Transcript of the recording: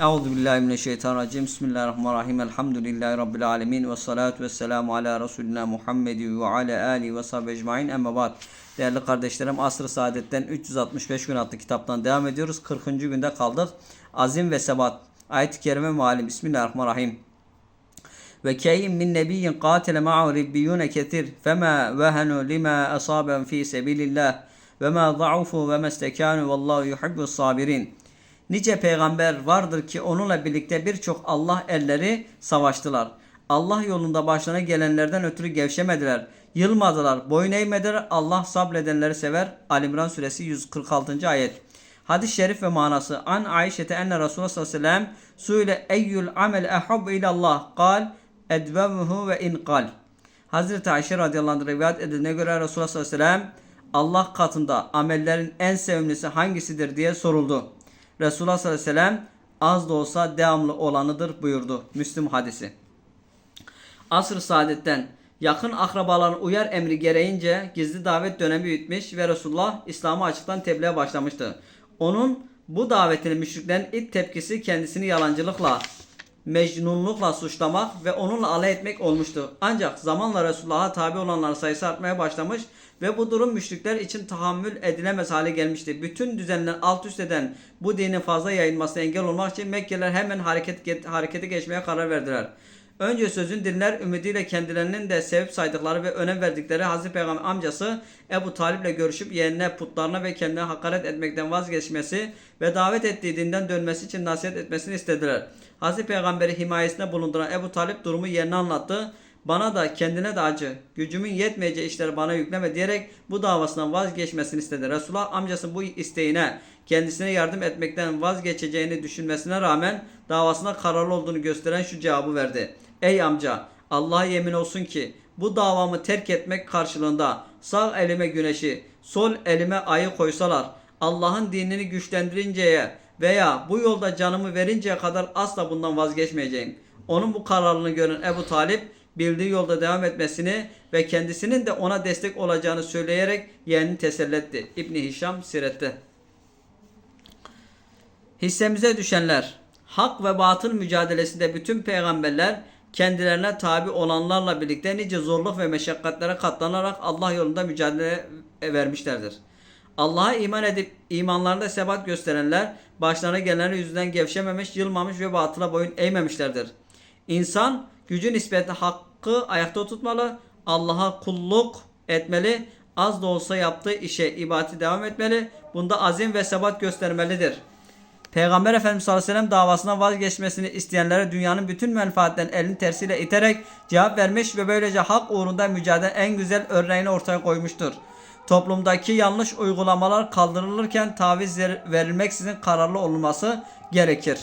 Euzu billahi mineşşeytanirracim. Bismillahirrahmanirrahim. Elhamdülillahi rabbil alamin ve salatu vesselamü ala resulina Muhammed ve ala ali ve sahbihi ecmaîn. Amma ba'd. Değerli kardeşlerim, Asr-ı Saadet'ten 365 gün adlı kitaptan devam ediyoruz. 40. günde kaldık. Azim ve sebat. Ayet-i kerime mealim. Bismillahirrahmanirrahim. Ve keyyin min nebiyyin qatile ma'ahu ribbiyun ketir fema vehenu lima asaben fi sebilillah ve ma za'ufu ve mestekanu vallahu yuhibbus sabirin. Nice peygamber vardır ki onunla birlikte birçok Allah elleri savaştılar. Allah yolunda başlarına gelenlerden ötürü gevşemediler. Yılmadılar, boyun eğmediler. Allah sabredenleri sever. Alimran suresi 146. ayet. Hadis-i şerif ve manası. An Ayşe'te enne Resulullah sallallahu aleyhi ve sellem suile eyyül amel ehab ilallah kal edvemuhu ve in kal. Hazreti Ayşe radıyallahu anh rivayet edildiğine göre Resulullah sallallahu aleyhi ve sellem Allah katında amellerin en sevimlisi hangisidir diye soruldu. Resulullah sallallahu aleyhi ve sellem az da olsa devamlı olanıdır buyurdu. Müslüm hadisi. Asr-ı Saadet'ten yakın akrabaların uyar emri gereğince gizli davet dönemi bitmiş ve Resulullah İslam'ı açıktan tebliğe başlamıştı. Onun bu davetini müşriklerin ilk tepkisi kendisini yalancılıkla, mecnunlukla suçlamak ve onunla alay etmek olmuştu. Ancak zamanla Resulullah'a tabi olanların sayısı artmaya başlamış ve bu durum müşrikler için tahammül edilemez hale gelmişti. Bütün düzenler alt üst eden bu dinin fazla yayılmasına engel olmak için Mekkeliler hemen hareket, harekete geçmeye karar verdiler. Önce sözün dinler ümidiyle kendilerinin de sevip saydıkları ve önem verdikleri Hazreti Peygamber amcası Ebu Talip ile görüşüp yeğenine, putlarına ve kendine hakaret etmekten vazgeçmesi ve davet ettiği dinden dönmesi için nasihat etmesini istediler. Hazreti Peygamber'i himayesinde bulunduran Ebu Talip durumu yerine anlattı. Bana da kendine de acı, gücümün yetmeyeceği işleri bana yükleme diyerek bu davasından vazgeçmesini istedi. Resulullah amcasının bu isteğine kendisine yardım etmekten vazgeçeceğini düşünmesine rağmen davasına kararlı olduğunu gösteren şu cevabı verdi. Ey amca Allah'a yemin olsun ki bu davamı terk etmek karşılığında sağ elime güneşi, sol elime ayı koysalar Allah'ın dinini güçlendirinceye veya bu yolda canımı verinceye kadar asla bundan vazgeçmeyeceğim. Onun bu kararlılığını gören Ebu Talip bildiği yolda devam etmesini ve kendisinin de ona destek olacağını söyleyerek yeğenini teselli etti. İbni Hişam Siret'te. Hissemize düşenler Hak ve batıl mücadelesinde bütün peygamberler kendilerine tabi olanlarla birlikte nice zorluk ve meşakkatlere katlanarak Allah yolunda mücadele vermişlerdir. Allah'a iman edip imanlarında sebat gösterenler başlarına gelenler yüzünden gevşememiş, yılmamış ve batıla boyun eğmemişlerdir. İnsan gücü nispetle hakkı ayakta tutmalı, Allah'a kulluk etmeli, az da olsa yaptığı işe ibadeti devam etmeli, bunda azim ve sebat göstermelidir. Peygamber Efendimiz sallallahu aleyhi ve sellem davasından vazgeçmesini isteyenlere dünyanın bütün menfaatlerini elini tersiyle iterek cevap vermiş ve böylece hak uğrunda mücadele en güzel örneğini ortaya koymuştur. Toplumdaki yanlış uygulamalar kaldırılırken taviz verilmeksizin kararlı olunması gerekir.